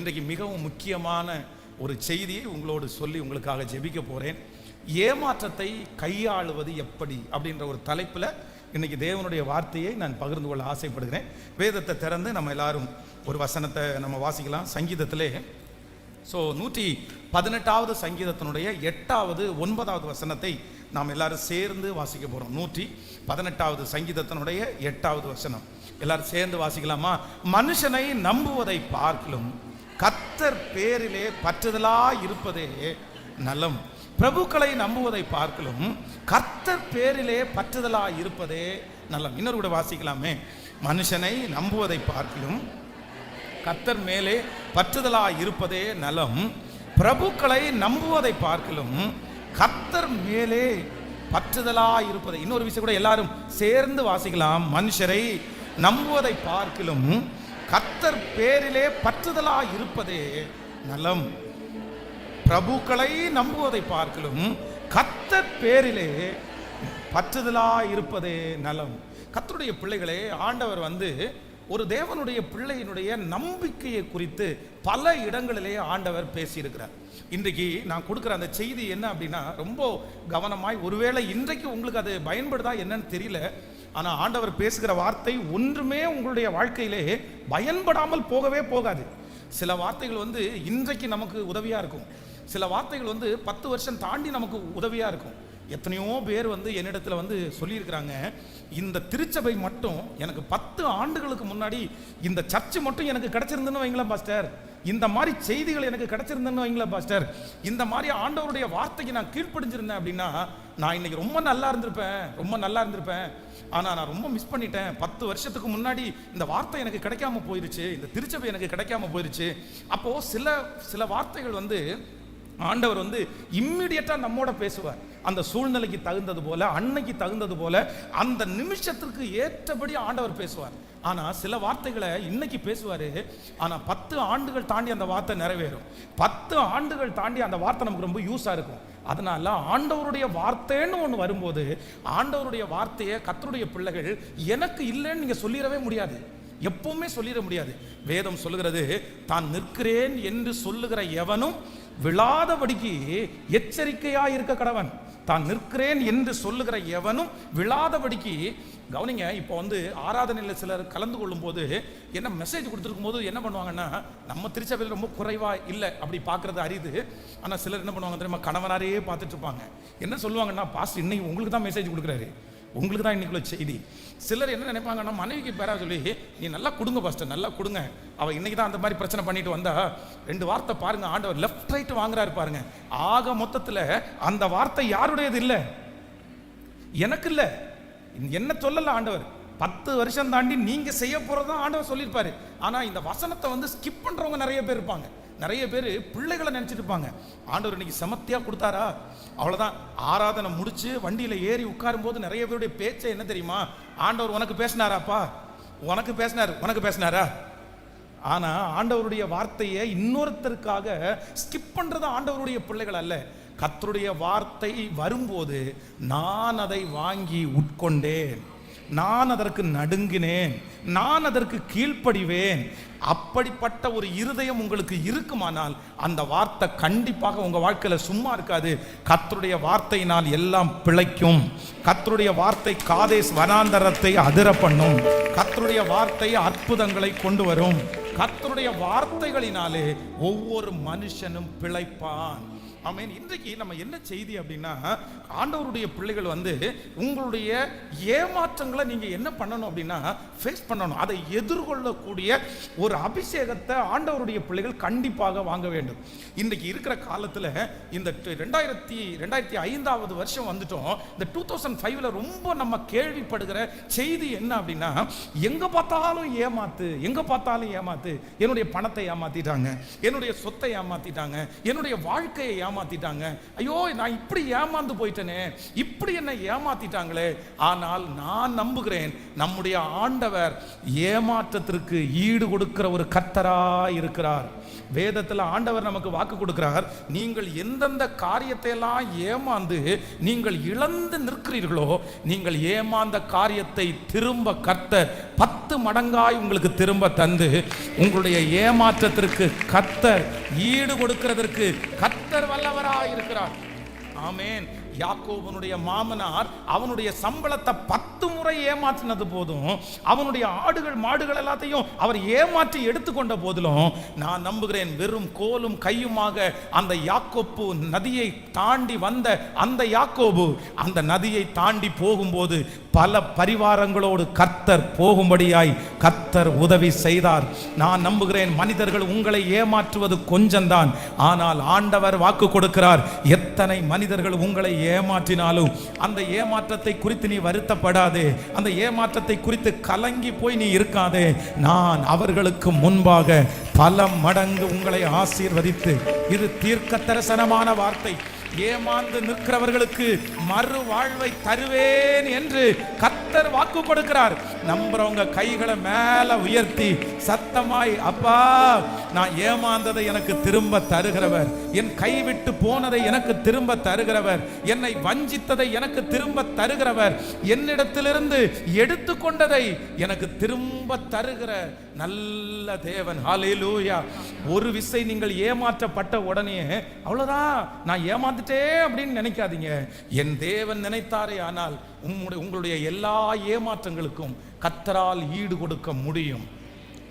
இன்றைக்கு மிகவும் முக்கியமான ஒரு செய்தியை உங்களோடு சொல்லி உங்களுக்காக ஜெபிக்க போகிறேன் ஏமாற்றத்தை கையாளுவது எப்படி அப்படின்ற ஒரு தலைப்பில் இன்றைக்கி தேவனுடைய வார்த்தையை நான் பகிர்ந்து கொள்ள ஆசைப்படுகிறேன். வேதத்தை திறந்து நம்ம எல்லாரும் ஒரு வசனத்தை நம்ம வாசிக்கலாம். சங்கீதத்திலே ஸோ நூற்றி பதினெட்டாவது சங்கீதத்தினுடைய எட்டாவது ஒன்பதாவது வசனத்தை நாம் எல்லாரும் சேர்ந்து வாசிக்க போகிறோம் நூற்றி பதினெட்டாவது சங்கீதத்தினுடைய எட்டாவது வசனம். எல்லாரும் சேர்ந்து வாசிக்கலாமா? மனுஷனை நம்புவதை பார்க்கலும் கத்தர் பேரிலே பற்றுதலா இருப்பதே நலம். பிரபுக்களை நம்புவதை பார்க்கலும் கர்த்தர் பேரிலே பற்றுதலா இருப்பதே நலம். இன்னொரு கூட வாசிக்கலாமே. மனுஷனை நம்புவதை பார்க்கலும் கர்த்தர் மேலே பற்றுதலா இருப்பதே நலம். பிரபுக்களை நம்புவதை பார்க்கலும் கர்த்தர் மேலே பற்றுதலா இருப்பதை. இன்னொரு விஷயம் கூட எல்லாரும் சேர்ந்து வாசிக்கலாம். மனுஷரை நம்புவதை பார்க்கலும் கத்தர் பேரிலே பற்றுதலா இருப்பதே நலம். பிரபுக்களை நம்புவதை பார்க்கலும் கத்தர் பேரிலே பற்றுதலா இருப்பதே நலம். கத்தருடைய பிள்ளைகளே ஆண்டவர் வந்து ஒரு தேவனுடைய பிள்ளையினுடைய நம்பிக்கையை குறித்து பல இடங்களிலே ஆண்டவர் பேசியிருக்கிறார். இன்றைக்கு நான் கொடுக்குற அந்த செய்தி என்ன அப்படின்னா ரொம்ப கவனமாய் ஒருவேளை இன்றைக்கு உங்களுக்கு அது பயன்படுதா என்னன்னு தெரியல. ஆனால் ஆண்டவர் பேசுகிற வார்த்தை ஒன்றுமே உங்களுடைய வாழ்க்கையிலே பயன்படாமல் போகவே போகாது. சில வார்த்தைகள் வந்து இன்றைக்கு நமக்கு உதவியாக இருக்கும். சில வார்த்தைகள் வந்து பத்து வருஷம் தாண்டி நமக்கு உதவியாக இருக்கும். எத்தனையோ பேர் வந்து என்னிடத்துல வந்து சொல்லியிருக்கிறாங்க இந்த திருச்சபை மட்டும் எனக்கு பத்து ஆண்டுகளுக்கு முன்னாடி இந்த சர்ச்சு மட்டும் எனக்கு கிடைச்சிருந்துன்னு வைங்களேன் பாஸ்டர். இந்த மாதிரி செய்திகள் எனக்கு கிடைச்சிருந்தேன்னு வைங்களேன் பாஸ்டர். இந்த மாதிரி ஆண்டவருடைய வார்த்தைக்கு நான் கீழ்ப்படிஞ்சிருந்தேன் அப்படின்னா நான் இன்னைக்கு ரொம்ப நல்லா இருந்திருப்பேன் ரொம்ப நல்லா இருந்திருப்பேன். ஆனால் நான் ரொம்ப மிஸ் பண்ணிட்டேன். பத்து வருஷத்துக்கு முன்னாடி இந்த வார்த்தை எனக்கு கிடைக்காம போயிருச்சு. இந்த திருச்சபை எனக்கு கிடைக்காம போயிருச்சு. அப்போது சில சில வார்த்தைகள் வந்து ஆண்டவர் வந்து இம்மிடியட்டாக நம்மோட பேசுவார். அந்த சூழ்நிலைக்கு தகுந்தது போல அன்னைக்கு தகுந்தது போல அந்த நிமிஷத்திற்கு ஏற்றபடி ஆண்டவர் பேசுவார். ஆனால் சில வார்த்தைகளை இன்னைக்கு பேசுவார். ஆனால் பத்து ஆண்டுகள் தாண்டி அந்த வார்த்தை நிறைவேறும். பத்து ஆண்டுகள் தாண்டி அந்த வார்த்தை நமக்கு ரொம்ப யூஸாக இருக்கும். அதனால ஆண்டவருடைய வார்த்தைன்னு ஒன்று வரும்போது ஆண்டவருடைய வார்த்தையை கத்தருடைய பிள்ளைகள் எனக்கு இல்லைன்னு நீங்க சொல்லிடவே முடியாது. எப்பவுமே சொல்லிட முடியாது. வேதம் சொல்லுகிறது தான் நிற்கிறேன் என்று சொல்லுகிற எவனும் விழாதபடிக்கு எச்சரிக்கையா இருக்க கடவன். தான் நிற்கிறேன் என்று சொல்லுகிற எவனும் விழாதபடிக்கு கவனிங்க இப்போ வந்து ஆராதனையில் சிலர் கலந்து கொள்ளும் போது என்ன மெசேஜ் கொடுத்துருக்கும் போது என்ன பண்ணுவாங்கன்னா நம்ம திருச்சபையில் ரொம்ப குறைவா இல்லை அப்படி பார்க்கறது அரிது. ஆனால் சிலர் என்ன பண்ணுவாங்க தெரியுமா? கணவனாரையே பார்த்துட்டு இருப்பாங்க. என்ன சொல்லுவாங்கன்னா பாஸ்ட் இன்னைக்கு உங்களுக்கு தான் மெசேஜ் கொடுக்குறாரு. உங்களுக்கு தான் இன்னைக்குள்ள செய்தி. சிலர் என்ன நினைப்பாங்கன்னா மனைவிக்கு பேரா சொல்லி நீ நல்லா கொடுங்க பாஸ்டர் நல்லா கொடுங்க. அவள் இன்னைக்கு தான் அந்த மாதிரி பிரச்சனை பண்ணிட்டு வந்தா ரெண்டு வார்த்தை பாருங்க ஆண்டவர் லெஃப்ட் ரைட் வாங்குறாரு பாருங்க. ஆக மொத்தத்தில் அந்த வார்த்தை யாருடையது இல்லை? எனக்கு இல்லை. என்ன சொல்லல ஆண்டவர்? பத்து வருஷம் தாண்டி நீங்க செய்ய போகிறதான் ஆண்டவர் சொல்லியிருப்பாரு. ஆனா இந்த வசனத்தை வந்து ஸ்கிப் பண்றவங்க நிறைய பேர் இருப்பாங்க. நிறைய பேர் பிள்ளைகளை நினச்சிட்டு இருப்பாங்க. ஆண்டவர் இன்னைக்கு சமத்தியாக கொடுத்தாரா? அவ்வளோதான் ஆராதனை முடித்து வண்டியில் ஏறி உட்காரும் போது நிறைய பேருடைய பேச்சை என்ன தெரியுமா? ஆண்டவர் உனக்கு பேசினாராப்பா? உனக்கு பேசினார். உனக்கு பேசினாரா? ஆனால் ஆண்டவருடைய வார்த்தையை இன்னொருத்தருக்காக ஸ்கிப் பண்ணுறது ஆண்டவருடைய பிள்ளைகள் அல்ல. கத்தருடைய வார்த்தை வரும்போது நான் அதை வாங்கி உட்கொண்டேன். நான் அதற்கு நடுங்கினேன் நான் அதற்கு கீழ்ப்படிவேன். அப்படிப்பட்ட ஒரு இருதயம் உங்களுக்கு இருக்குமானால் அந்த வார்த்தை கண்டிப்பாக உங்கள் வாழ்க்கையில் சும்மா இருக்காது. கத்தருடைய வார்த்தையினால் எல்லாம் பிழைக்கும். கத்தருடைய வார்த்தை காதேஸ் வனாந்தரத்தை அதிர பண்ணும். கத்தருடைய வார்த்தை அற்புதங்களை கொண்டு வரும். கத்தருடைய வார்த்தைகளினாலே ஒவ்வொரு மனுஷனும் பிழைப்பான். ஆமென். இன்றைக்கு நம்ம என்ன செய்தி அப்படின்னா ஆண்டவருடைய பிள்ளைகள் வந்து உங்களுடைய ஏமாற்றங்களை நீங்கள் என்ன பண்ணணும் அப்படின்னா ஃபேஸ் பண்ணணும். அதை எதிர்கொள்ளக்கூடிய ஒரு அபிஷேகத்தை ஆண்டவருடைய பிள்ளைகள் கண்டிப்பாக வாங்க வேண்டும். இன்றைக்கு இருக்கிற காலத்தில் இந்த ரெண்டாயிரத்தி ரெண்டாயிரத்தி ஐந்தாவது வருஷம் வந்துட்டோம். இந்த டூ தௌசண்ட் ஃபைவ்ல ரொம்ப நம்ம கேள்விப்படுகிற செய்தி என்ன அப்படின்னா எங்கே பார்த்தாலும் ஏமாத்து எங்கே பார்த்தாலும் ஏமாத்து. என்னுடைய பணத்தை ஏமாத்திட்டாங்க என்னுடைய சொத்தை ஏமாத்திட்டாங்க என்னுடைய வாழ்க்கையை ஏமாத்திட்டாங்க. ஐயோ நான் இப்படி ஏமாந்து போயிட்டேனே. இப்படி என்னை ஏமாத்திட்டாங்களே. ஆனால் நான் நம்புகிறேன் நம்முடைய ஆண்டவர் ஏமாற்றத்திற்கு ஈடு கொடுக்கிற ஒரு கத்தரா இருக்கிறார். வேதத்தில் ஆண்டவர் நமக்கு வாக்கு கொடுக்கிறார். நீங்கள் எந்தெந்த காரியத்தை எல்லாம் ஏமாந்து நீங்கள் இழந்து நிற்கிறீர்களோ நீங்கள் ஏமாந்த காரியத்தை திரும்ப கத்த பத்து மடங்காய் உங்களுக்கு திரும்ப தந்து உங்களுடைய ஏமாற்றத்திற்கு கத்தர் ஈடு கொடுக்கிறதற்கு கத்தர் வல்லவராய் இருக்கிறார் ஆமேன். யாக்கோபனுடைய மாமனார் அவனுடைய சம்பளத்தை பத்து முறை ஏமாற்றினது போதும் அவனுடைய ஆடுகள் மாடுகள் எல்லாத்தையும் அவர் ஏமாற்றி எடுத்துக்கொண்ட போதிலும் நான் நம்புகிறேன் வெறும் கோலும் கையுமாக அந்த யாக்கோப்பு நதியை தாண்டி வந்த அந்த யாக்கோபு அந்த நதியை தாண்டி போகும்போது பல பரிவாரங்களோடு கர்த்தர் போகும்படியாய் கர்த்தர் உதவி செய்தார். நான் நம்புகிறேன் மனிதர்கள் உங்களை ஏமாற்றுவது கொஞ்சம்தான் ஆனால் ஆண்டவர் வாக்கு கொடுக்கிறார் எத்தனை மனிதர்கள் உங்களை ஏமாற்றினாலும் அந்த ஏமாற்றத்தை குறித்து நீ வருத்தப்படாது. அந்த ஏமாற்றத்தை குறித்து கலங்கி போய் நீ இருக்காதே. நான் அவர்களுக்கு முன்பாக பல மடங்கு உங்களை ஆசீர்வதித்து இது தீர்க்க தரிசனமான வார்த்தை. ஏமாந்து நிற்கிறவர்களுக்கு மறு வாழ்வை தருவேன் என்று கத்தர் வாக்கு கொடுக்கிறார். நம்புறவங்க கைகளை மேல உயர்த்தி சத்தமாய் அப்பா நான் ஏமாந்ததை எனக்கு திரும்ப தருகிறவர். என் கைவிட்டு போனதை எனக்கு திரும்ப தருகிறவர். என்னை வஞ்சித்ததை எனக்கு திரும்ப தருகிறவர். என்னிடத்திலிருந்து எடுத்துக்கொண்டதை எனக்கு திரும்ப தருகிற நல்ல தேவன். ஹாலேலூயா ஒரு விசை நீங்கள் ஏமாற்றப்பட்ட உடனே அவ்வளோதான் நான் ஏமாந்துட்டேன் அப்படின்னு நினைக்காதீங்க. என் தேவன் நினைத்தாரே ஆனால் உம்முடைய உங்களுடைய எல்லா ஏமாற்றங்களுக்கும் கத்தரால் ஈடு கொடுக்க முடியும்.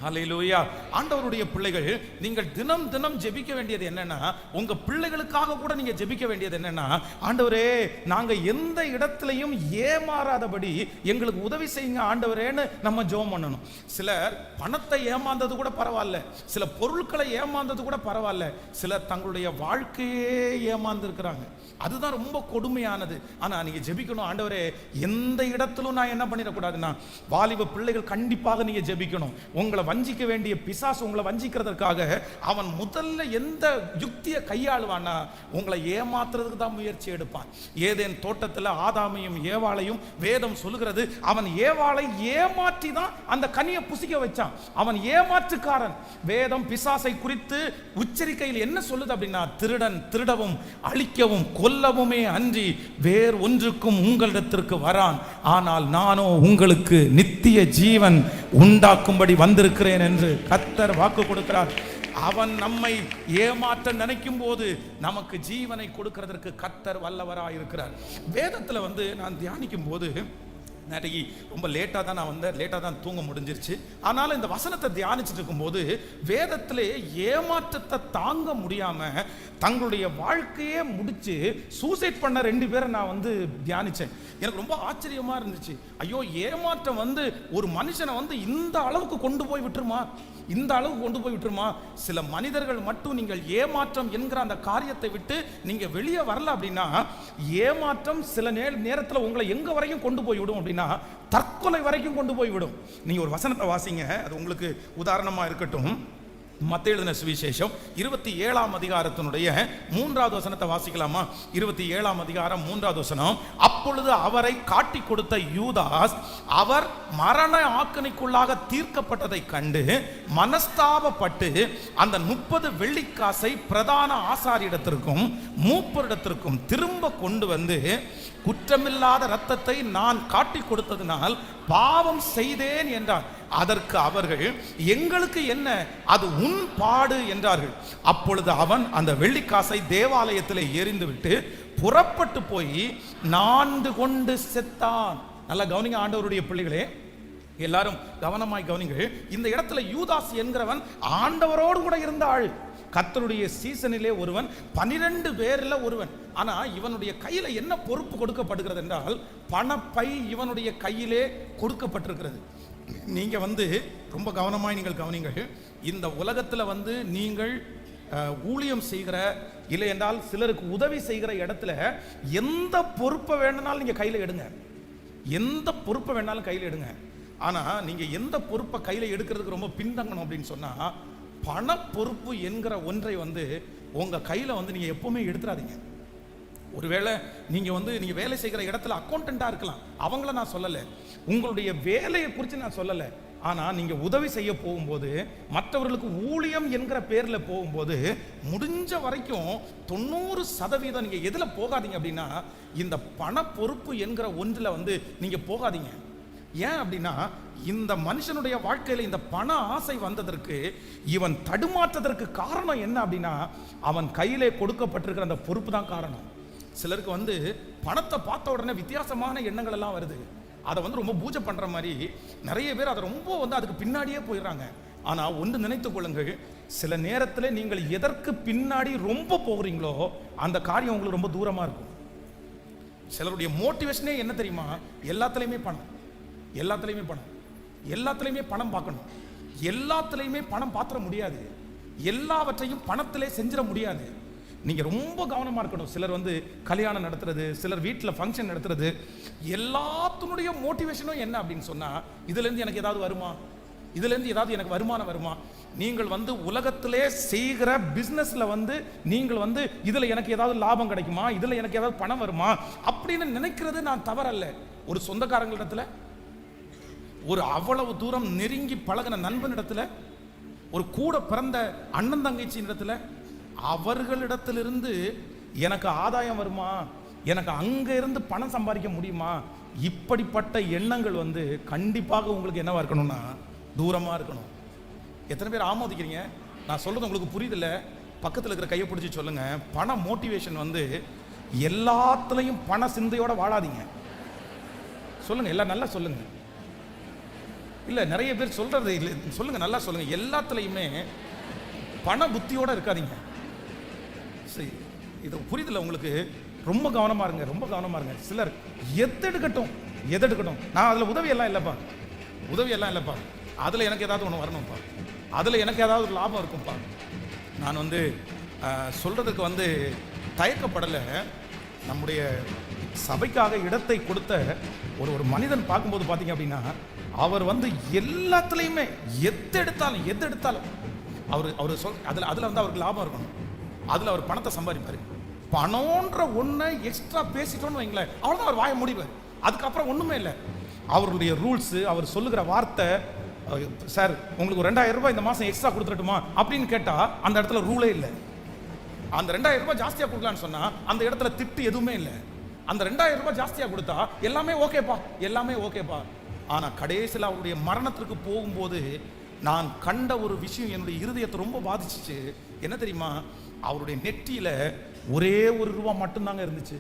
ஹalleluya ஆண்டவருடைய பிள்ளைகள் நீங்கள் தினம் தினம் ஜெபிக்க வேண்டியது என்னன்னா உங்க பிள்ளைகளுக்காக கூட நீங்க ஜெபிக்க வேண்டியது என்னன்னா ஆண்டவரே நாங்க எந்த இடத்துலையும் ஏமாறாதபடி எங்களுக்கு உதவி செய்யுங்க ஆண்டவரேன்னு நம்ம ஜெபம் பண்ணணும். சிலர் பணத்தை ஏமாந்தது கூட பரவாயில்ல சில பொருட்களை ஏமாந்தது கூட பரவாயில்ல சிலர் தங்களுடைய வாழ்க்கையே ஏமாந்துருக்கிறாங்க. அதுதான் ரொம்ப கொடுமையானது. ஆனால் நீங்கள் ஜெபிக்கணும். ஆண்டவரே எந்த இடத்திலும் நான் என்ன பண்ணிடக்கூடாதுன்னா வாலிப பிள்ளைகள் கண்டிப்பாக நீங்கள் ஜெபிக்கணும். உங்களை வஞ்சிக்க வேண்டிய பிசாசு உங்களை வஞ்சிக்கிறதுக்காக அவன் முதல்ல எந்த யுக்தியை கையாளுவானா உங்களை ஏமாத்துறதுக்கு தான் முயற்சி எடுப்பான். ஏதேன் தோட்டத்தில் ஆதாமையும் ஏவாளையும் வேதம் சொல்லுகிறது அவன் ஏவாளை ஏமாற்றி தான் அந்த கனியை புசிக்க வச்சான். அவன் ஏமாற்றுக்காரன். வேதம் பிசாசை குறித்து உச்சரிக்கையில் என்ன சொல்லுது அப்படின்னா திருடன் திருடவும் அழிக்கவும் சொல்லவுமே அன்றி வேறு ஒன்றுக்கும் உங்களிடத்திற்கு வரான். ஆனால் நானோ உங்களுக்கு நித்திய ஜீவன் உண்டாக்கும்படி வந்திருக்கிறேன் என்று கத்தர் வாக்கு கொடுக்கிறார். அவன் நம்மை ஏமாற்ற நினைக்கும் போது நமக்கு ஜீவனை கொடுக்கிறதற்கு கத்தர் வல்லவராக இருக்கிறார் வேதத்தில் வந்து நான் தியானிக்கும் போது நேற்றுக்கு ரொம்ப லேட்டாக தான் நான் வந்தேன். லேட்டாக தான் தூங்க முடிஞ்சிருச்சு. ஆனாலும் இந்த வசனத்தை தியானிச்சுட்டு இருக்கும்போது வேதத்திலே ஏமாற்றத்தை தாங்க முடியாமல் தங்களுடைய வாழ்க்கையே முடித்து சூசைட் பண்ண ரெண்டு பேரை நான் வந்து தியானித்தேன் எனக்கு ரொம்ப ஆச்சரியமாக இருந்துச்சு. ஐயோ ஏமாற்றம் வந்து ஒரு மனுஷனை வந்து இந்த அளவுக்கு கொண்டு போய் விட்டுருமா? இந்த அளவுக்கு கொண்டு போய் விட்டுருமா? சில மனிதர்கள் மட்டும் நீங்கள் ஏமாற்றம் என்கிற அந்த காரியத்தை விட்டு நீங்கள் வெளியே வரல அப்படின்னா ஏமாற்றம் சில நே நேரத்தில் உங்களை எங்கே வரையும் கொண்டு போய் விடும் அப்படின்னா தற்கொலை வரைக்கும் கொண்டு போய் விடும் நீங்கள் ஒரு வசனத்தை வாசிங்க அது உங்களுக்கு உதாரணமாக இருக்கட்டும். மத்த எழுதின சுவிசேஷம் இருபத்தி ஏழாம் அதிகாரத்தினுடைய மூன்றாவது வசனத்தை வாசிக்கலாமா? இருபத்தி ஏழாம் அதிகாரம் மூன்றாவது வசனம் அப்பொழுது அவரை காட்டி கொடுத்த யூதாஸ் அவர் மரண ஆக்கணிக்குள்ளாக தீர்க்கப்பட்டதை கண்டு மனஸ்தாபப்பட்டு அந்த முப்பது வெள்ளிக்காசை பிரதான ஆசாரியிடத்திற்கும் மூப்பரிடத்திற்கும் திரும்ப கொண்டு வந்து குற்றமில்லாத இரத்தத்தை நான் காட்டி கொடுத்ததினால் பாவம் செய்தேன் என்றார். அதற்கு அவர்கள் எங்களுக்கு என்ன? அது உன் பாடு என்றார்கள். அப்பொழுது அவன் அந்த வெள்ளிக்காசை தேவாலயத்தில் எறிந்துவிட்டு புறப்பட்டு போய் நான்கு கொண்டு செத்தான். நல்லா கவனிங்க ஆண்டவருடைய பிள்ளைகளே. எல்லாரும் கவனமாய் கவனிங்கள். இந்த இடத்துல யூதாஸ் என்கிறவன் ஆண்டவரோடு கூட இருந்த ஆள் கர்த்தருடைய சீசனிலே ஒருவன் பனிரெண்டு பேர்ல ஒருவன். ஆனால் இவனுடைய கையில் என்ன பொறுப்பு கொடுக்கப்படுகிறது என்றால் பணப்பை இவனுடைய கையிலே கொடுக்கப்பட்டிருக்கிறது. நீங்கள் வந்து ரொம்ப கவனமாய் நீங்கள் கவனிங்கள் இந்த உலகத்தில் வந்து நீங்கள் ஊழியம் செய்கிற இல்லை என்றால் சிலருக்கு உதவி செய்கிற இடத்துல எந்த பொறுப்பை வேணும்னாலும் நீங்கள் கையில் எடுங்க. எந்த பொறுப்பை வேணாலும் கையில் எடுங்க. ஆனால் நீங்கள் எந்த பொறுப்பை கையில் எடுக்கிறதுக்கு ரொம்ப பின்தங்கணும் அப்படின்னு சொன்னால் பண பொறுப்பு என்கிற ஒன்றை வந்து உங்கள் கையில் வந்து நீங்கள் எப்போவுமே எடுத்துடாதீங்க. ஒருவேளை நீங்கள் வந்து நீங்கள் வேலை செய்கிற இடத்துல அக்கௌண்டண்டா இருக்கலாம். அவங்கள நான் சொல்லலை. உங்களுடைய வேலையை குறித்து நான் சொல்லலை. ஆனால் நீங்கள் உதவி செய்ய போகும்போது மற்றவர்களுக்கு ஊழியம் என்கிற பேரில் போகும்போது முடிஞ்ச வரைக்கும் தொண்ணூறு சதவீதம் நீங்கள் எதில் போகாதீங்க அப்படின்னா இந்த பண பொறுப்பு என்கிற ஒன்றில் வந்து நீங்கள் போகாதீங்க. ஏன் அப்படின்னா இந்த மனுஷனுடைய வாழ்க்கையில் இந்த பண ஆசை வந்ததற்கு இவன் தடுமாற்றதற்கு காரணம் என்ன அப்படின்னா அவன் கையிலே கொடுக்கப்பட்டிருக்கிற அந்த பொறுப்பு தான் காரணம். சிலருக்கு வந்து பணத்தை பார்த்த உடனே வித்தியாசமான எண்ணங்கள் எல்லாம் வருது. அதை வந்து ரொம்ப பூஜை பண்ணுற மாதிரி நிறைய பேர் அதை ரொம்ப வந்து அதுக்கு பின்னாடியே போயிடுறாங்க. ஆனால் ஒன்று நினைத்து கொள்ளுங்கள் சில நேரத்தில் நீங்கள் எதற்கு பின்னாடி ரொம்ப போகிறீங்களோ அந்த காரியம் உங்களுக்கு ரொம்ப தூரமாக இருக்கும். சிலருடைய மோட்டிவேஷனே என்ன தெரியுமா? எல்லாத்துலேயுமே பணம். எல்லாத்துலேயுமே பணம். எல்லாத்துலேயுமே பணம் பார்க்கணும். எல்லாத்துலேயுமே பணம் பார்த்துட முடியாது. எல்லாவற்றையும் பணத்திலே செஞ்சிட முடியாது. நீங்கள் ரொம்ப கவனமாக இருக்கணும். சிலர் வந்து கல்யாணம் நடத்துறது சிலர் வீட்டில் ஃபங்க்ஷன் நடத்துறது எல்லாத்தினுடைய மோட்டிவேஷனும் என்ன அப்படின்னு சொன்னால் இதுலேருந்து எனக்கு ஏதாவது வருமா? இதுலேருந்து ஏதாவது எனக்கு வருமானம் வருமா? நீங்கள் வந்து உலகத்திலே செய்கிற பிஸ்னஸில் வந்து நீங்கள் வந்து இதில் எனக்கு ஏதாவது லாபம் கிடைக்குமா? இதில் எனக்கு ஏதாவது பணம் வருமா? அப்படின்னு நினைக்கிறது நான் தவறல்ல. ஒரு சொந்தக்காரங்களிடத்துல ஒரு அவ்வளவு தூரம் நெருங்கி பழகின நண்பனிடத்துல ஒரு கூட பிறந்த அண்ணன் தங்கச்சியின் இடத்துல அவர்களிடத்திலிருந்து எனக்கு ஆதாயம் வருமா? எனக்கு அங்கே இருந்து பணம் சம்பாதிக்க முடியுமா? இப்படிப்பட்ட எண்ணங்கள் வந்து கண்டிப்பாக உங்களுக்கு என்னவா இருக்கணும்னா தூரமாக இருக்கணும். எத்தனை பேர் ஆமோதிக்கிறீங்க? நான் சொல்கிறது உங்களுக்கு புரியுதில்ல. பக்கத்தில் இருக்கிற கையை பிடிச்சி சொல்லுங்க. பண மோட்டிவேஷன் வந்து எல்லாத்துலேயும் பண சிந்தையோட வாழாதீங்க. சொல்லுங்கள் எல்லாம் நல்லா சொல்லுங்கள் இல்லை நிறைய பேர் சொல்கிறது இல்லை சொல்லுங்கள் நல்லா சொல்லுங்கள் எல்லாத்துலேயுமே பண புத்தியோடு இருக்காதீங்க. இது புரியுதில்ல உங்களுக்கு? ரொம்ப கவனமாக இருங்க ரொம்ப கவனமாக இருங்க. சிலர் எதெடுக்கட்டும் எதெடுக்கட்டும். நான் அதில் உதவியெல்லாம் இல்லைப்பா. உதவியெல்லாம் இல்லைப்பா. அதில் எனக்கு ஏதாவது ஒன்று வரணும்ப்பா. அதில் எனக்கு ஏதாவது ஒரு லாபம் இருக்கும்ப்பா. நான் வந்து சொல்கிறதுக்கு வந்து தயக்கப்படலை. நம்முடைய சபைக்காக இடத்தை கொடுத்த ஒரு ஒரு மனிதன் பார்க்கும்போது பார்த்தீங்க அப்படின்னா அவர் வந்து எல்லாத்துலேயுமே எது எடுத்தாலும் எது எடுத்தாலும் அவர் அவர் சொல் அதில் அதில் வந்து அவருக்கு லாபம் இருக்கணும். அதில் அவர் பணத்தை சம்பாதிப்பார். பணம்ன்ற ஒன்றை எக்ஸ்ட்ரா பேசிட்டோன்னு வைங்களேன் அவ்வளோதான் அவர் வாய முடிவார் அதுக்கப்புறம் ஒன்றுமே இல்லை. அவருடைய ரூல்ஸு அவர் சொல்லுகிற வார்த்தை சார் உங்களுக்கு ரெண்டாயிரம் ரூபாய் இந்த மாதம் எக்ஸ்ட்ரா கொடுத்துட்டுமா அப்படின்னு கேட்டால் அந்த இடத்துல ரூலே இல்லை. அந்த ரெண்டாயிரம் ரூபாய் ஜாஸ்தியாக கொடுக்கலான்னு சொன்னால் அந்த இடத்துல திட்டு எதுவுமே இல்லை. அந்த ரெண்டாயிரம் ரூபாய் ஜாஸ்தியாக கொடுத்தா எல்லாமே ஓகேப்பா எல்லாமே ஓகேப்பா ஆனால் கடைசியில் அவருடைய மரணத்திற்கு போகும்போது நான் கண்ட ஒரு விஷயம் என்னுடைய இருதயத்தை ரொம்ப பாதிச்சிச்சு. என்ன தெரியுமா? அவருடைய நெற்றியில் ஒரே ஒரு ரூபா மட்டும்தாங்க இருந்துச்சு.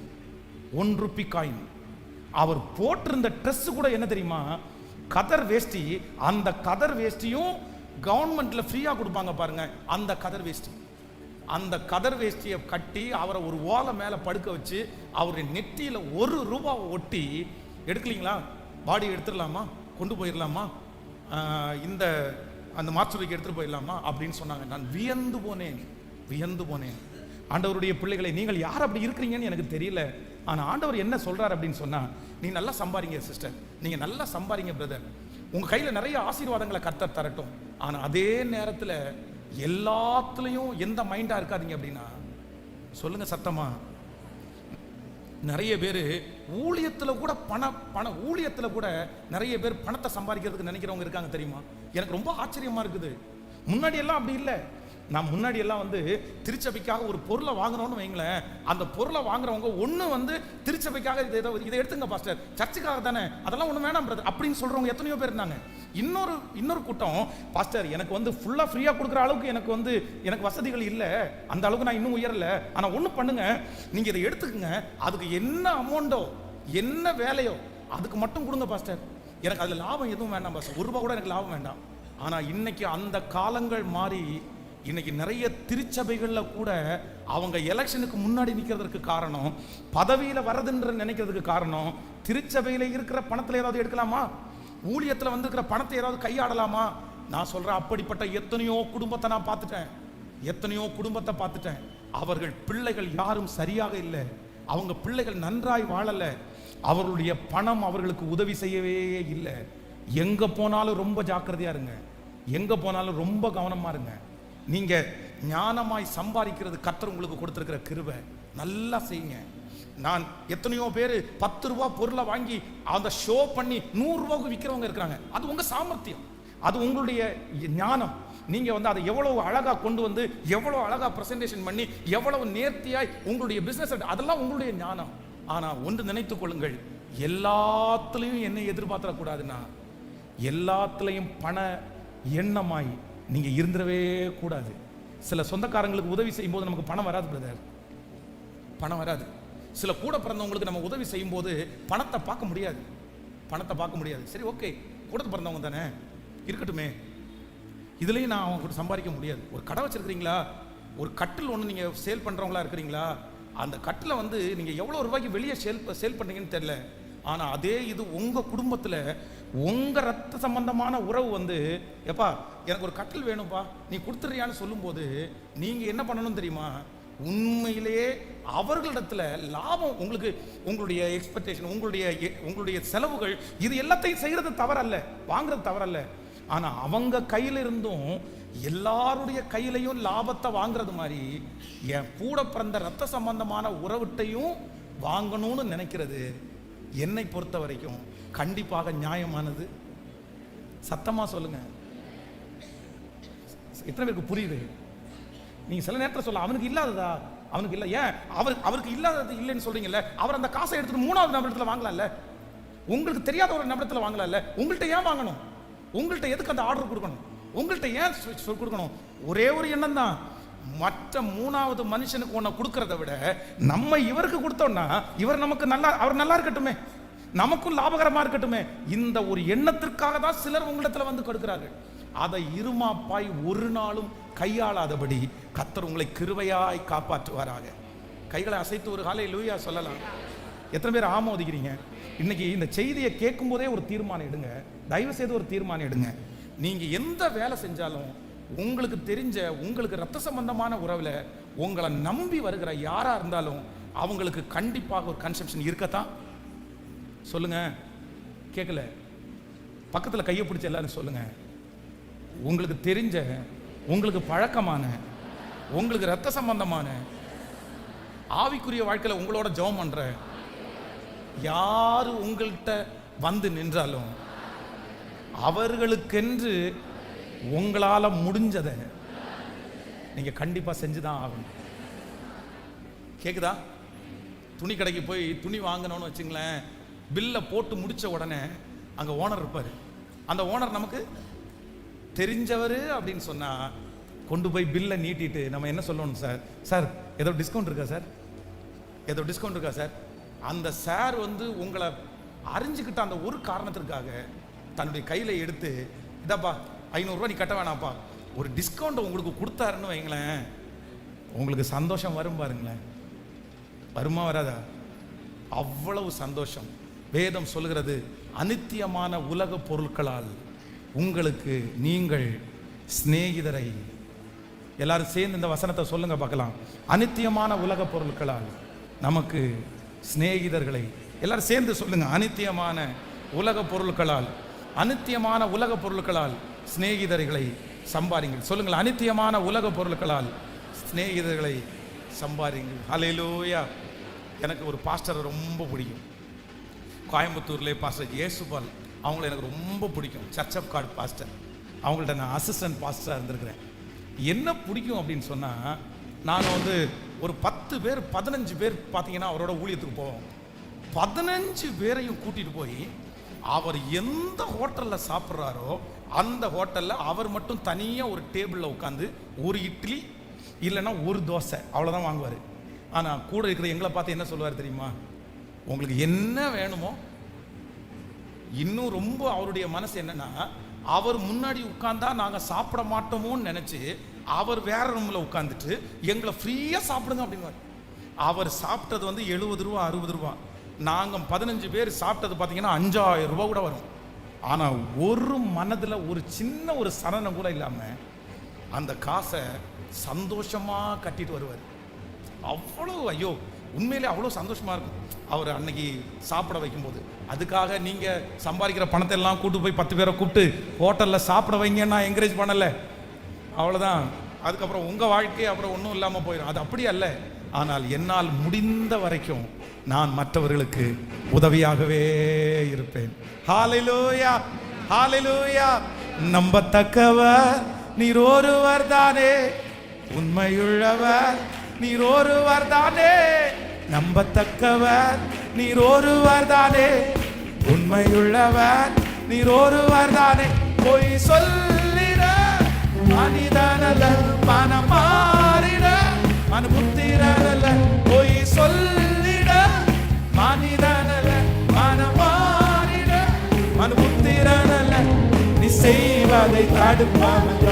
ஒன் ருப்பி காயின் அவர் போட்டிருந்த ட்ரெஸ் கூட என்ன தெரியுமா? கதர் வேஷ்டி. அந்த கதர் வேஷ்டியும் கவர்மெண்ட்ல ஃப்ரீயாக கொடுப்பாங்க பாருங்க. அந்த கதர் வேஷ்டி. அந்த கதர் வேஷ்டியை கட்டி அவரை ஒரு ஓலை மேலே படுக்க வச்சு அவருடைய நெற்றியில் ஒரு ரூபாவை ஒட்டி எடுக்கலீங்களா? பாடி எடுத்துடலாமா? கொண்டு போயிடலாமா? இந்த அந்த மாற்றுரைக்கு எடுத்துகிட்டு போயிடலாமா? அப்படின்னு சொன்னாங்க. நான் வியந்து போனேன். வியந்து போனேன். ஆண்டவருடைய பிள்ளைகளை நீங்கள் யார் அப்படி இருக்கிறீங்கன்னு எனக்கு தெரியல. ஆனால் ஆண்டவர் என்ன சொல்கிறார் அப்படின்னு சொன்னால் நீ நல்லா சம்பாரிங்க சிஸ்டர் நீங்கள் நல்லா சம்பாரிங்க பிரதர் உங்கள் கையில் நிறைய ஆசீர்வாதங்களை கத்த தரட்டும். ஆனால் அதே நேரத்தில் எல்லாத்துலேயும் எந்த மைண்டாக இருக்காதீங்க அப்படின்னா சொல்லுங்கள் சத்தமாக நிறைய பேர் ஊழியத்தில் கூட பண பண ஊழியத்தில் கூட நிறைய பேர் பணத்தை சம்பாதிக்கிறதுக்கு நினைக்கிறவங்க இருக்காங்க தெரியுமா? எனக்கு ரொம்ப ஆச்சரியமாக இருக்குது. முன்னாடி எல்லாம் அப்படி இல்லை. நான் முன்னாடி எல்லாம் வந்து திருச்சபைக்காக ஒரு பொருளை வாங்குறோம்னு வைங்களேன். அந்த பொருளை வாங்குறவங்க ஒன்று வந்து திருச்சபைக்காக இதை இதை- இதை எடுத்துங்க பாஸ்டர். சர்ச்சுக்காக தானே. அதெல்லாம் ஒன்று வேணாம் பிரதர் அப்படின்னு சொல்கிறவங்க எத்தனையோ பேர் இருந்தாங்க. இன்னொரு இன்னொரு கூட்டம் பாஸ்டர் எனக்கு வந்து ஃபுல்லாக ஃப்ரீயாக கொடுக்குற அளவுக்கு எனக்கு வந்து எனக்கு வசதிகள் இல்லை. அந்த அளவுக்கு நான் இன்னும் உயரலை. ஆனால் ஒன்று பண்ணுங்க. நீங்கள் இதை எடுத்துக்கங்க. அதுக்கு என்ன அமௌண்டோ என்ன வேலையோ அதுக்கு மட்டும் கொடுங்க பாஸ்டர். எனக்கு அதில் லாபம் எதுவும் வேண்டாம் பாஸ்டர். ஒரு ரூபா கூட எனக்கு லாபம் வேண்டாம். ஆனால் இன்னைக்கு அந்த காலங்கள் மாறி இன்னைக்கு நிறைய திருச்சபைகளில் கூட அவங்க எலெக்ஷனுக்கு முன்னாடி நிற்கிறதுக்கு காரணம் பதவியில் வரதுன்ற நினைக்கிறதுக்கு காரணம் திருச்சபையில் இருக்கிற பணத்தில் ஏதாவது எடுக்கலாமா? ஊழியத்தில் வந்துருக்கிற பணத்தை ஏதாவது கையாடலாமா? நான் சொல்கிறேன் அப்படிப்பட்ட எத்தனையோ குடும்பத்தை நான் பார்த்துட்டேன். எத்தனையோ குடும்பத்தை பார்த்துட்டேன். அவர்கள் பிள்ளைகள் யாரும் சரியாக இல்லை. அவங்க பிள்ளைகள் நன்றாய் வாழலை. அவர்களுடைய பணம் அவர்களுக்கு உதவி செய்யவே இல்லை. எங்கே போனாலும் ரொம்ப ஜாக்கிரதையா இருங்க. எங்கே போனாலும் ரொம்ப கவனமா இருங்க. நீங்க ஞானமாய் சம்பாதிக்கிறது கத்தர் உங்களுக்கு கொடுத்துருக்கிற கிருவை நல்லா செய்யுங்க. நான் எத்தனையோ பேர் பத்து ரூபா பொருளை வாங்கி அந்த ஷோ பண்ணி நூறு விற்கிறவங்க இருக்கிறாங்க. அது உங்க சாமர்த்தியம். அது உங்களுடைய ஞானம். நீங்க வந்து அதை எவ்வளவு அழகா கொண்டு வந்து எவ்வளவு அழகா பிரசன்டேஷன் பண்ணி எவ்வளவு நேர்த்தியாய் உங்களுடைய பிசினஸ் அதெல்லாம் உங்களுடைய ஞானம். ஆனா ஒன்று நினைத்துக் கொள்ளுங்கள். எல்லாத்துலேயும் என்னை எதிர்பார்த்துடக்கூடாதுன்னா எல்லாத்துலேயும் பண எண்ணமாய் நீங்கள் இருந்துடவே கூடாது. சில சொந்தக்காரங்களுக்கு உதவி செய்யும்போது நமக்கு பணம் வராது பிரதர் பணம் வராது. சில கூட பிறந்தவங்களுக்கு நம்ம உதவி செய்யும்போது பணத்தை பார்க்க முடியாது. பணத்தை பார்க்க முடியாது. சரி ஓகே கூட பிறந்தவங்க தானே? இருக்கட்டுமே. இதுலேயும் நான் அவங்க கூட சம்பாதிக்க முடியாது. ஒரு கடை வச்சுருக்கிறீங்களா? ஒரு கட்டில் ஒன்று நீங்கள் சேல் பண்ணுறவங்களா இருக்கிறீங்களா? அந்த கட்டில் வந்து நீங்கள் எவ்வளோ ரூபாய்க்கு வெளியே சேல் சேல் பண்ணீங்கன்னு தெரில ஆனால் அதே இது உங்கள் குடும்பத்தில் உங்கள் ரத்த சம்பந்தமான உறவு வந்து எப்பா எனக்கு ஒரு கட்டில் வேணும்ப்பா நீ கொடுத்துறியான்னு சொல்லும்போது நீங்கள் என்ன பண்ணணும் தெரியுமா? உண்மையிலேயே அவர்களிடத்துல லாபம் உங்களுக்கு உங்களுடைய எக்ஸ்பெக்டேஷன் உங்களுடைய உங்களுடைய செலவுகள் இது எல்லாத்தையும் செய்கிறது தவறல்ல வாங்குறது தவறல்ல. ஆனால் அவங்க கையில இருந்தும் எல்லாருடைய கையிலையும் லாபத்தை வாங்குறது மாதிரி என் கூட பிறந்த ரத்த சம்பந்தமான உறவுட்டையும் வாங்கணும்னு நினைக்கிறது. என்னை பொறுத்த வரைக்கும் கண்டிப்பாக நியாயமானது. சத்தமாக சொல்லுங்க. எத்தனை பேருக்கு புரியுது? நீங்க சில நேரத்தில் சொல்ல அவனுக்கு இல்லாததா? அவனுக்கு இல்லை ஏன்? அவர் அவருக்கு இல்லாதது இல்லைன்னு சொல்றீங்கல்ல அவர் அந்த காசை எடுத்துட்டு மூணாவது நபரத்தில் வாங்கலாம்ல? உங்களுக்கு தெரியாத ஒரு நபரத்தில் வாங்கலாம்ல? உங்கள்கிட்ட ஏன் வாங்கணும்? உங்கள்கிட்ட எதுக்கு அந்த ஆர்டர் கொடுக்கணும்? உங்கள்கிட்ட ஏன் சொல் கொடுக்கணும்? ஒரே ஒரு எண்ணம் தான் மற்ற மூணாவது மனுஷனுக்கு ஒன்றை கொடுக்கறத விட நம்ம இவருக்கு கொடுத்தோம்னா இவர் நமக்கு நல்லா அவர் நல்லா இருக்கட்டுமே. நமக்கும் லாபகரமாக இருக்கட்டுமே. இந்த ஒரு எண்ணத்திற்காக தான் சிலர் உங்களிடத்தில் வந்து கொடுக்கிறார்கள். அதை இருமாப்பாய் ஒரு நாளும் கையாளாதபடி கத்தர் உங்களை கிருவையாய் காப்பாற்றுவாராக. கைகளை அசைத்து ஒரு காலை லூயா சொல்லலாம். எத்தனை பேர் ஆமோதிக்கிறீங்க? இன்னைக்கு இந்த செய்தியை கேட்கும் போதே ஒரு தீர்மானம் எடுங்க. தயவு செய்து ஒரு தீர்மானம் எடுங்க. நீங்கள் எந்த வேலை செஞ்சாலும் உங்களுக்கு தெரிஞ்ச உங்களுக்கு ரத்த சம்பந்தமான உறவில் உங்களை நம்பி வருகிற யாராக இருந்தாலும் அவங்களுக்கு கண்டிப்பாக ஒரு கன்செப்ஷன் இருக்கத்தான். சொல்லுங்க. கேட்கல பக்கத்துல கையை பிடிச்ச எல்லாரும் சொல்லுங்க. உங்களுக்கு தெரிஞ்ச உங்களுக்கு பழக்கமான உங்களுக்கு ரத்த சம்பந்தமான ஆவிக்குரிய வாழ்க்கையில உங்களோட ஜெபம் பண்ற யார் உங்கள்கிட்ட வந்து நின்றாலும் அவர்களுக்கென்று உங்களால முடிஞ்சதை நீங்க கண்டிப்பா செஞ்சுதான் ஆகணும். கேக்குதா? துணி கடைக்கு போய் துணி வாங்கணும்னு வச்சுங்களேன். பில்லை போட்டு முடிச்ச உடனே அங்கே ஓனர் இருப்பார். அந்த ஓனர் நமக்கு தெரிஞ்சவர் அப்படின்னு சொன்னால் கொண்டு போய் பில்லை நீட்டிட்டு நம்ம என்ன சொல்லணும் சார் சார் ஏதோ டிஸ்கவுண்ட் இருக்கா சார் ஏதோ டிஸ்கவுண்ட் இருக்கா சார் அந்த சார் வந்து உங்களை அறிஞ்சுக்கிட்ட அந்த ஒரு காரணத்திற்காக தன்னுடைய கையில் எடுத்து இதாப்பா ஐநூறுரூவா நீ கட்ட வேணாம்ப்பா. ஒரு டிஸ்கவுண்ட் உங்களுக்கு கொடுத்தாருன்னு வைங்களேன். உங்களுக்கு சந்தோஷம் வரும் பாருங்களேன். வருமா வராதா? அவ்வளவு சந்தோஷம். வேதம் சொல்கிறது அனித்தியமான உலக பொருட்களால் உங்களுக்கு நீங்கள் சிநேகிதரை. எல்லாரும் சேர்ந்து இந்த வசனத்தை சொல்லுங்க பார்க்கலாம். அனித்தியமான உலக பொருட்களால் நமக்கு சிநேகிதர்களை. எல்லாரும் சேர்ந்து சொல்லுங்க அனித்தியமான உலக பொருட்களால் அனித்தியமான உலக பொருட்களால் சிநேகிதர்களை சம்பாரிங்கள் சொல்லுங்கள் அனித்தியமான உலக பொருட்களால் சிநேகிதர்களை சம்பாரிங்கள் ஹalleluya எனக்கு ஒரு பாஸ்டரை ரொம்ப பிடிக்கும். கோயம்புத்தூர்லேயே பாஸ்டர் இயேசுபால் அவங்கள எனக்கு ரொம்ப பிடிக்கும். சர்ச் ஆஃப் காட் பாஸ்டர் அவங்கள்ட்ட நான் அசிஸ்டன்ட் பாஸ்டராக இருந்திருக்கிறேன். என்ன பிடிக்கும் அப்படின்னு சொன்னால் நாங்கள் வந்து ஒரு பத்து பேர் பதினஞ்சு பேர் பார்த்தீங்கன்னா அவரோட ஊழியத்துக்கு போவோம். பதினஞ்சு பேரையும் கூட்டிகிட்டு போய் அவர் எந்த ஹோட்டலில் சாப்பிட்றாரோ அந்த ஹோட்டலில் அவர் மட்டும் தனியாக ஒரு டேபிளில் உட்காந்து ஒரு இட்லி இல்லைன்னா ஒரு தோசை அவ்வளோதான் வாங்குவார். ஆனால் கூட இருக்கிற எங்களை பார்த்து என்ன சொல்லுவார் தெரியுமா? உங்களுக்கு என்ன வேணுமோ இன்னும் ரொம்ப அவருடைய மனசு என்னன்னா அவர் முன்னாடி உட்கார்ந்தா நாங்கள் சாப்பிட மாட்டோமோன்னு நினச்சி அவர் வேற ரூமில் உட்காந்துட்டு எங்களை ஃப்ரீயாக சாப்பிடுங்க அப்படிங்குவார். அவர் சாப்பிட்டது வந்து எழுபது ரூபா அறுபது ரூபா. நாங்கள் பதினஞ்சு பேர் சாப்பிட்டது பார்த்தீங்கன்னா அஞ்சாயிரம் ரூபா கூட வரும். ஆனால் ஒரு மனதில் ஒரு சின்ன ஒரு சலனம் கூட இல்லாமல் அந்த காசை சந்தோஷமாக கட்டிட்டு வருவார். அவ்வளோ ஐயோ உண்மையிலே அவ்வளோ சந்தோஷமாக இருக்கும். அவர் அன்னைக்கு சாப்பிட வைக்கும்போது. அதுக்காக நீங்கள் சம்பாதிக்கிற பணத்தை எல்லாம் கூட்டு போய் பத்து பேரை கூப்பிட்டு ஹோட்டலில் சாப்பிட வைங்கன்னா என்கரேஜ் பண்ணலை. அவ்வளோதான் அதுக்கப்புறம் உங்கள் வாழ்க்கை அப்புறம் ஒன்றும் இல்லாமல் போயிடும் அது அப்படி அல்ல. ஆனால் என்னால் முடிந்த வரைக்கும் நான் மற்றவர்களுக்கு உதவியாகவே இருப்பேன். ஹalleluya ஹalleluya நம்பத்தக்கவர் நீர் ஒருவர் தானே. உண்மையுள்ளவர் நீர் ஒருவர் தானே நம்பத்தக்கவர் நீர் ஒருவர் தானே உண்மையுள்ளவர் நீர் ஒருவர் தானே பொய் சொல்லிட மனிதனல்ல மனம் மாறிட மனபுத்திரனல்ல பொய் சொல்லிட மனிதனல்ல மனம் மாறிட மனபுத்திரனல்ல. நீ செய்வதை தடுப்பாமல்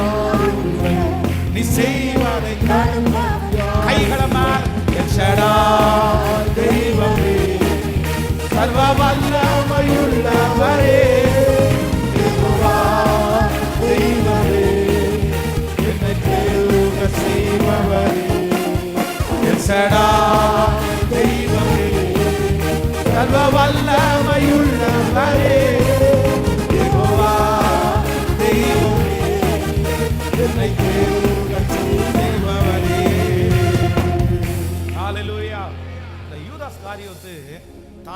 நீ செய்வதை தடுப்பாமல் கைகளமால் எச்சடா தெய்வமே. சர்வ வல்லமையுள்ளவரே யெகோவா தெய்வமே. என்னை தேடுக செய்பவரே. எச்சடா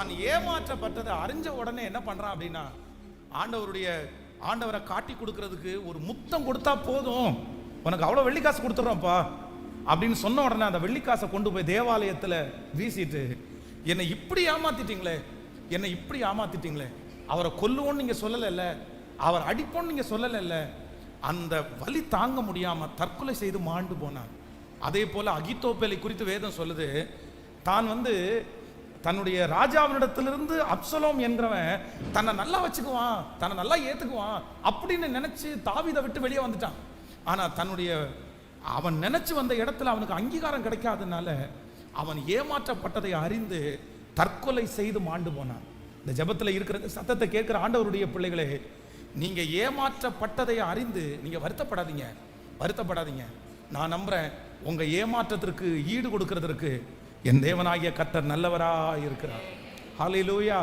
தான் ஏமாற்றப்பட்டதை அறிஞ்ச உடனே என்ன பண்ணுறான் அப்படின்னா ஆண்டவருடைய ஆண்டவரை காட்டி கொடுக்கறதுக்கு ஒரு முத்தம் கொடுத்தா போதும். உனக்கு அவ்வளோ வெள்ளிக்காசு கொடுத்துட்றோம்ப்பா. அப்படின்னு சொன்ன உடனே அந்த வெள்ளிக்காசை கொண்டு போய் தேவாலயத்தில் வீசிட்டு என்னை இப்படி ஏமாத்திட்டீங்களே என்னை இப்படி ஏமாத்திட்டீங்களே. அவரை கொல்லுவோன்னு நீங்கள் சொல்லலைல்ல அவர் அடிப்போன்னு நீங்கள் சொல்லலைல்ல. அந்த வலி தாங்க முடியாமல் தற்கொலை செய்து மாண்டு போனார். அதே போல் அகித்தோப்பேலை குறித்து வேதம் சொல்லுது தான் வந்து தன்னுடைய ராஜாவினிடத்திலிருந்து அப்சலோம் என்கிறவன் தன்னை நல்லா வச்சுக்குவான் தன்னை நல்லா ஏற்றுக்குவான் அப்படின்னு நினச்சி தாவிதை விட்டு வெளியே வந்துட்டான். ஆனால் தன்னுடைய அவன் நினச்சி வந்த இடத்துல அவனுக்கு அங்கீகாரம் கிடைக்காதனால அவன் ஏமாற்றப்பட்டதை அறிந்து தற்கொலை செய்து மாண்டு போனான். இந்த ஜபத்தில் இருக்கிற சத்தத்தை கேட்குற ஆண்டவருடைய பிள்ளைகளே நீங்கள் ஏமாற்றப்பட்டதை அறிந்து நீங்கள் வருத்தப்படாதீங்க வருத்தப்படாதீங்க. நான் நம்புகிறேன் உங்கள் ஏமாற்றத்திற்கு ஈடு கொடுக்கறதற்கு என் தேவனாகிய கத்தர் நல்லவரா இருக்கிறார் ஹாலிலூயா